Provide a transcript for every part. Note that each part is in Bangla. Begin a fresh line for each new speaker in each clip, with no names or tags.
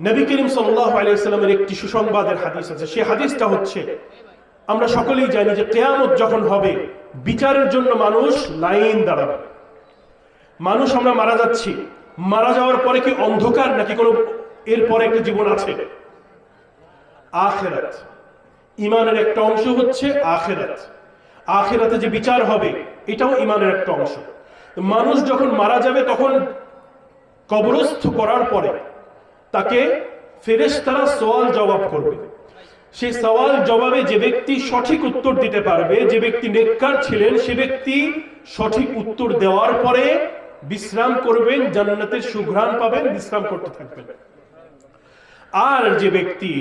নবী করিম সাল্লাহ আলাইসাল্লামের একটি সুসংবাদের হাদিস আছে। সেই হাদিসটা হচ্ছে, আমরা সকলেই জানি যে কেয়ামত যখন হবে, বিচারের জন্য মানুষ লাইন দাঁড়াবে। মানুষ আমরা মারা যাচ্ছি, মারা যাওয়ার পরে কি অন্ধকার নাকি কোনো এরপরে একটা জীবন আছে? আখেরাত। ইমানের একটা অংশ হচ্ছে আখেরাত। আখেরাতে যে বিচার হবে, এটাও ইমানের একটা অংশ। মানুষ যখন মারা যাবে তখন কবরস্থ করার পরে তাকে ফেরেশতারা সওয়াল জবাব করবে। সেই সওয়াল জবাবে যে ব্যক্তি সঠিক উত্তর দিতে পারবে, যে ব্যক্তি নেককার ছিলেন, সে ব্যক্তি সঠিক উত্তর দেওয়ার পরে বিশ্রাম করবেন, জান্নাতের সুঘ্রাণ পাবেন, বিশ্রাম করতে থাকবেন। আর যে ব্যক্তি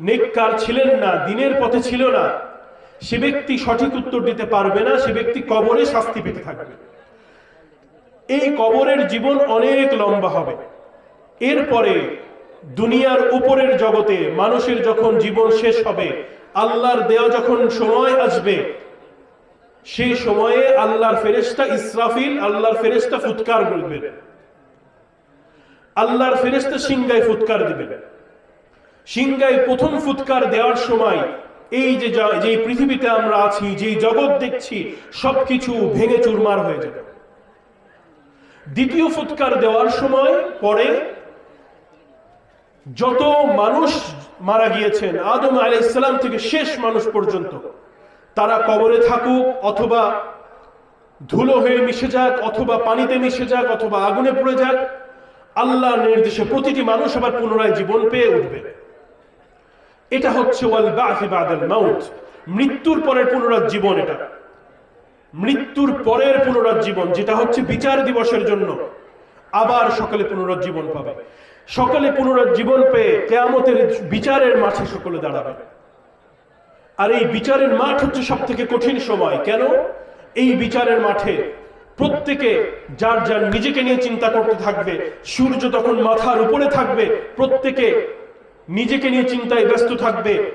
নেককার ছিলেন না, দিনের পথে ছিল না, সে ব্যক্তি সঠিক উত্তর দিতে পারবে না, সে ব্যক্তি কবরে শাস্তি পেতে থাকবে। এই কবরের জীবন অনেক লম্বা হবে। এরপরে দুনিয়ার উপরের জগতে মানুষের যখন জীবন শেষ হবে, আল্লাহর দেওয়া যখন সময় আসবে, সেই সময়ে আল্লাহর ফেরেস্তা ইসরাফিল, আল্লাহর ফেরেস্তা ফুৎকার বলবে আল্লাহর ফেরেস্তা সিংগায় ফুৎকার দিবে। সিংগায় প্রথম ফুৎকার দেওয়ার সময় এই যে যে পৃথিবীতে আমরা আছি যে জগৎ দেখছি, সবকিছু ভেঙে চুরমার হয়ে যাবে। দ্বিতীয় ফুৎকার দেওয়ার সময় পরে যত মানুষ মারা গিয়েছেন, আদম আলাইসালাম থেকে শেষ মানুষ পর্যন্ত, তারা কবরে থাকুক অথবা ধুলো হয়ে মিশে যাক, অথবা পানিতে মিশে যাক, অথবা আগুনে পড়ে যাক, আল্লাহর নির্দেশে প্রতিটি মানুষ আবার পুনরায় জীবন পেয়ে উঠবে। এটা হচ্ছে মৃত্যুর পরের পুনরুজ্জীবন এটা। মৃত্যুর পরের পুনরুজ্জীবন, যেটা হচ্ছে বিচার দিবসের জন্য, আবার সকলে পুনরুজ্জীবন পাবে। সকলে পুনরুজ্জীবন পেয়ে কেয়ামতের বিচারের মাঠে সকলে দাঁড়াবে। আর এই বিচারের মাঠ হচ্ছে সব থেকে কঠিন সময়। কেন? এই বিচারের মাঠে প্রত্যেকে যার যার নিজেকে নিয়ে চিন্তা করতে থাকবে, সূর্য তখন মাথার উপরে থাকবে, প্রত্যেকে নিজেকে নিয়ে চিন্তায় ব্যস্ত থাকবে।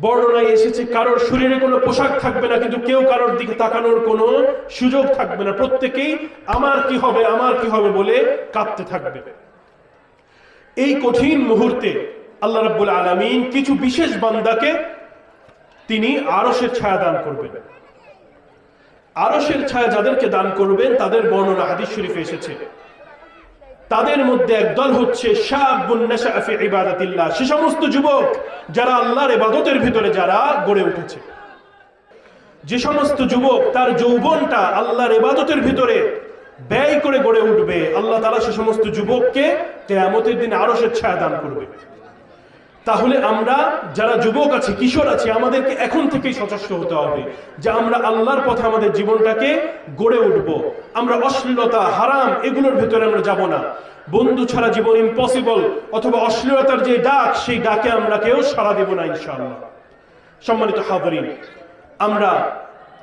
বর্ণনায় এসেছে, কারোর শরীরে কোনো পোশাক থাকবে না, কিন্তু কেউ কারোর দিকে তাকানোর কোনো সুযোগ থাকবে না। প্রত্যেকেই আমার কি হবে, আমার কি হবে বলে কাঁদতে থাকবে। এই কঠিন মুহূর্তে আল্লাহ রাব্বুল আলামিন কিছু বিশেষ বান্দাকে তিনি আরশের ছায়া দান করবেন। আরশের ছায়া যাদেরকে দান করবেন, তাদের বর্ণনা হাদিস শরীফে এসেছে। তাদের মধ্যে একদল হচ্ছে সে সমস্ত যুবক যারা আল্লাহর ইবাদতের ভিতরে যারা গড়ে উঠেছে। যে সমস্ত যুবক তার যৌবনটা আল্লাহর ইবাদতের ভিতরে ব্যয় করে গড়ে উঠবে। আল্লাহ তাআলা সে সমস্ত যুবককে কিয়ামতের দিন আরশের ছায়া দান করবে। তাহলে আমরা যারা যুবক আছি, কিশোর আছি, আমাদেরকে এখন থেকেই সচেষ্ট হতে হবে যে আমরা আল্লাহর পথে আমাদের জীবনটাকে গড়ে উঠব। আমরা অশ্লীলতা, হারাম, এগুলোর ভেতরে আমরা যাব না। বন্ধু ছাড়া জীবন ইম্পসিবল অথবা অশ্লীলতার যে ডাক, সেই ডাকে আমরা কেউ সাড়া দেব না ইনশাআল্লাহ। সম্মানিত হাবরিন আমরা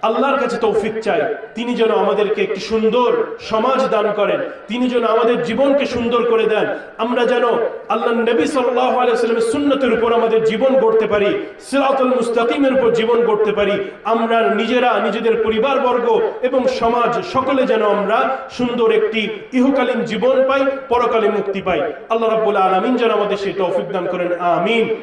আল্লাহর কাছে তৌফিক চাই। তিনি যেন আমাদেরকে একটি সুন্দর সমাজ দান করেন। তিনি যেন আমাদের জীবনকে সুন্দর করে দেন। আমরা যেন আল্লাহ নবী ওয়াসাল্লামের সুন্নতের উপর আমাদের জীবন গড়তে পারি, সিরাতুল মুস্তাকিমের উপর জীবন গড়তে পারি। আমরা নিজেরা, নিজেদের পরিবারবর্গ এবং সমাজ সকলে যেন আমরা সুন্দর একটি ইহকালীন জীবন পাই পরকালীন মুক্তি পাই। আল্লাহ রাব্বুল আলামিন যেন আমাদের সেই তৌফিক দান করেন। আমিন।